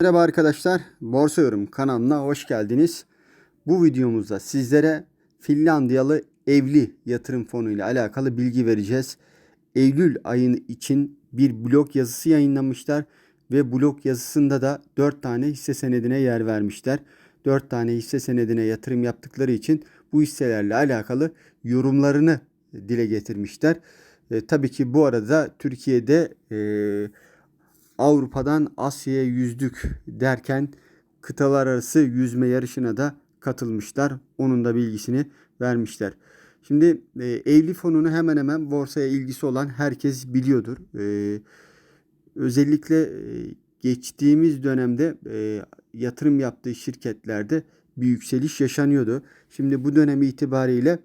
Merhaba arkadaşlar, Borsa Yorum kanalına hoş geldiniz. Bu videomuzda sizlere Finlandiyalı evli yatırım fonu ile alakalı bilgi vereceğiz. Eylül ayı için bir blog yazısı yayınlamışlar ve blog yazısında da 4 tane hisse senedine yer vermişler. 4 tane hisse senedine yatırım yaptıkları için bu hisselerle alakalı yorumlarını dile getirmişler. E, tabii ki bu arada Türkiye'de e, Avrupa'dan Asya'ya yüzdük derken kıtalar arası yüzme yarışına da katılmışlar. Onun da bilgisini vermişler. Şimdi e, evli fonunu hemen hemen borsaya ilgisi olan herkes biliyordur. E, özellikle e, geçtiğimiz dönemde e, yatırım yaptığı şirketlerde bir yükseliş yaşanıyordu. Şimdi bu dönem itibariyle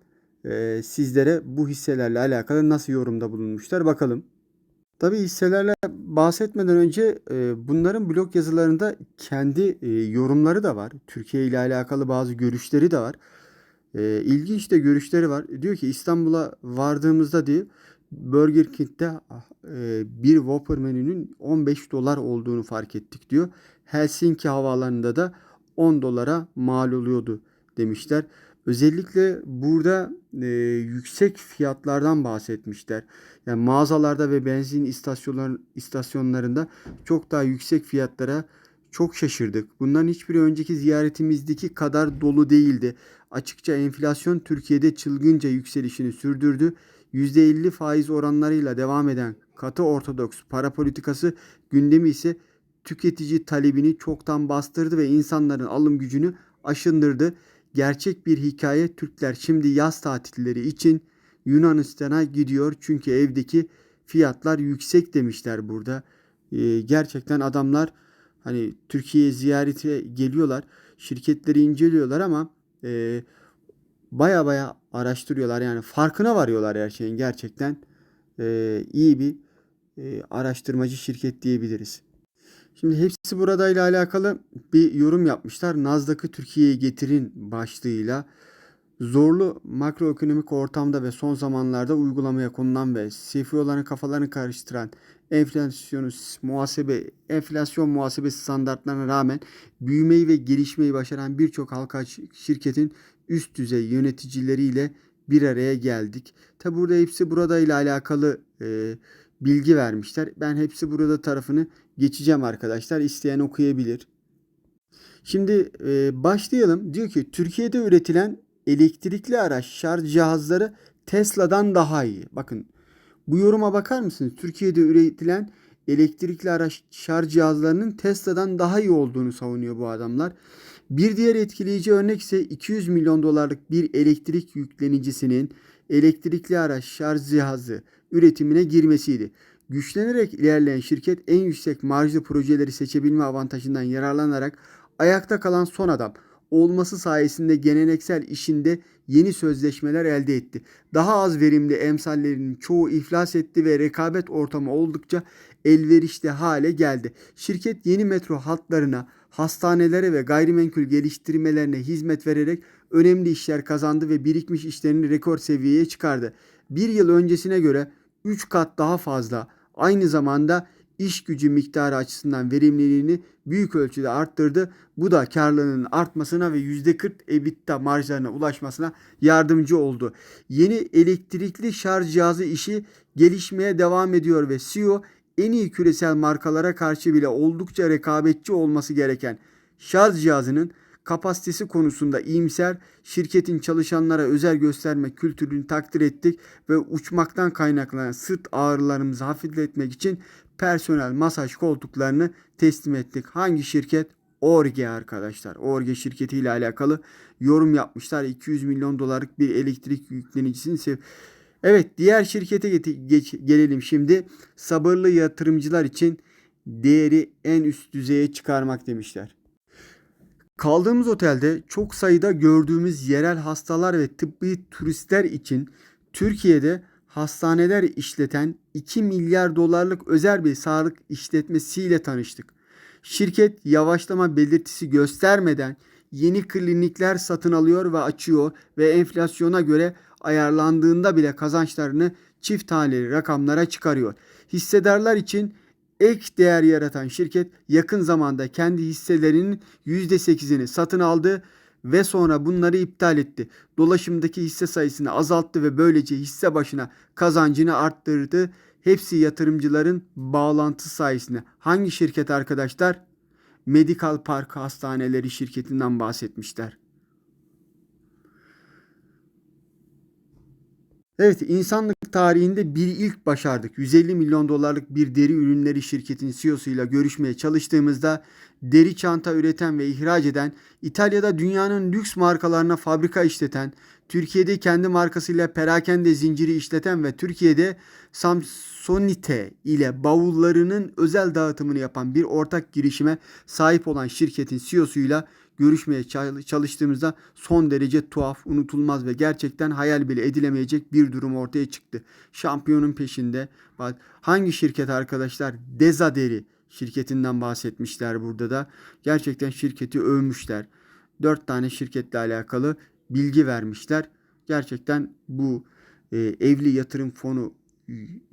e, sizlere bu hisselerle alakalı nasıl yorumda bulunmuşlar bakalım. Tabii hisselerle bahsetmeden önce e, bunların blog yazılarında kendi e, yorumları da var. Türkiye ile alakalı bazı görüşleri de var. E, ilginç de görüşleri var. Diyor ki İstanbul'a vardığımızda diyor Burger King'de e, bir Whopper menünün 15 dolar olduğunu fark ettik diyor. Helsinki havaalanında da 10 dolara mal oluyordu demişler. Özellikle burada e, yüksek fiyatlardan bahsetmişler. Yani mağazalarda ve benzin istasyonlar, istasyonlarında çok daha yüksek fiyatlara çok şaşırdık. Bunların hiçbiri önceki ziyaretimizdeki kadar dolu değildi. Açıkça enflasyon Türkiye'de çılgınca yükselişini sürdürdü. %50 faiz oranlarıyla devam eden katı ortodoks para politikası gündemi ise tüketici talebini çoktan bastırdı ve insanların alım gücünü aşındırdı. Gerçek bir hikaye Türkler şimdi yaz tatilleri için Yunanistan'a gidiyor çünkü evdeki fiyatlar yüksek demişler burada. Ee, gerçekten adamlar hani Türkiye'ye ziyarete geliyorlar, şirketleri inceliyorlar ama e, baya baya araştırıyorlar yani farkına varıyorlar her şeyin gerçekten e, iyi bir e, araştırmacı şirket diyebiliriz. Şimdi hepsi burada ile alakalı bir yorum yapmışlar. Nasdaq'ı Türkiye'ye getirin başlığıyla zorlu makroekonomik ortamda ve son zamanlarda uygulamaya konulan ve CFO'ların kafalarını karıştıran enflasyonu muhasebe enflasyon muhasebesi standartlarına rağmen büyümeyi ve gelişmeyi başaran birçok halka şirketin üst düzey yöneticileriyle bir araya geldik. Tabi burada hepsi burada ile alakalı e, bilgi vermişler. Ben hepsi burada tarafını geçeceğim arkadaşlar. İsteyen okuyabilir. Şimdi e, başlayalım. Diyor ki Türkiye'de üretilen elektrikli araç şarj cihazları Tesla'dan daha iyi. Bakın bu yoruma bakar mısınız? Türkiye'de üretilen elektrikli araç şarj cihazlarının Tesla'dan daha iyi olduğunu savunuyor bu adamlar. Bir diğer etkileyici örnek ise 200 milyon dolarlık bir elektrik yüklenicisinin elektrikli araç şarj cihazı üretimine girmesiydi. Güçlenerek ilerleyen şirket en yüksek marjlı projeleri seçebilme avantajından yararlanarak ayakta kalan son adam olması sayesinde geleneksel işinde yeni sözleşmeler elde etti. Daha az verimli emsallerinin çoğu iflas etti ve rekabet ortamı oldukça elverişli hale geldi. Şirket yeni metro hatlarına, hastanelere ve gayrimenkul geliştirmelerine hizmet vererek önemli işler kazandı ve birikmiş işlerini rekor seviyeye çıkardı. Bir yıl öncesine göre 3 kat daha fazla aynı zamanda iş gücü miktarı açısından verimliliğini büyük ölçüde arttırdı. Bu da karlılığının artmasına ve %40 EBITDA marjlarına ulaşmasına yardımcı oldu. Yeni elektrikli şarj cihazı işi gelişmeye devam ediyor ve CEO en iyi küresel markalara karşı bile oldukça rekabetçi olması gereken şarj cihazının kapasitesi konusunda iyimser, şirketin çalışanlara özel gösterme kültürünü takdir ettik ve uçmaktan kaynaklanan sırt ağrılarımızı hafifletmek için personel masaj koltuklarını teslim ettik. Hangi şirket? Orge arkadaşlar. Orge şirketiyle alakalı yorum yapmışlar. 200 milyon dolarlık bir elektrik yüklenicisini sev Evet diğer şirkete geç, gelelim şimdi. Sabırlı yatırımcılar için değeri en üst düzeye çıkarmak demişler. Kaldığımız otelde çok sayıda gördüğümüz yerel hastalar ve tıbbi turistler için Türkiye'de hastaneler işleten 2 milyar dolarlık özel bir sağlık işletmesiyle tanıştık. Şirket yavaşlama belirtisi göstermeden yeni klinikler satın alıyor ve açıyor ve enflasyona göre ayarlandığında bile kazançlarını çift taneli rakamlara çıkarıyor. Hissedarlar için ek değer yaratan şirket yakın zamanda kendi hisselerinin %8'ini satın aldı ve sonra bunları iptal etti. Dolaşımdaki hisse sayısını azalttı ve böylece hisse başına kazancını arttırdı. Hepsi yatırımcıların bağlantı sayesinde. Hangi şirket arkadaşlar? Medical Park Hastaneleri şirketinden bahsetmişler. Evet, insanlık tarihinde bir ilk başardık. 150 milyon dolarlık bir deri ürünleri şirketin CEO'suyla görüşmeye çalıştığımızda deri çanta üreten ve ihraç eden, İtalya'da dünyanın lüks markalarına fabrika işleten, Türkiye'de kendi markasıyla perakende zinciri işleten ve Türkiye'de Samsonite ile bavullarının özel dağıtımını yapan bir ortak girişime sahip olan şirketin CEO'suyla görüşmeye çalıştığımızda son derece tuhaf, unutulmaz ve gerçekten hayal bile edilemeyecek bir durum ortaya çıktı. Şampiyonun peşinde. Hangi şirket arkadaşlar? Dezaderi şirketinden bahsetmişler burada da. Gerçekten şirketi övmüşler. Dört tane şirketle alakalı bilgi vermişler. Gerçekten bu e, evli yatırım fonu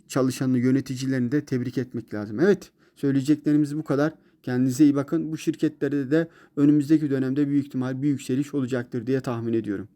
çalışanı yöneticilerini de tebrik etmek lazım. Evet söyleyeceklerimiz bu kadar. Kendinize iyi bakın. Bu şirketlerde de önümüzdeki dönemde büyük ihtimal bir yükseliş olacaktır diye tahmin ediyorum.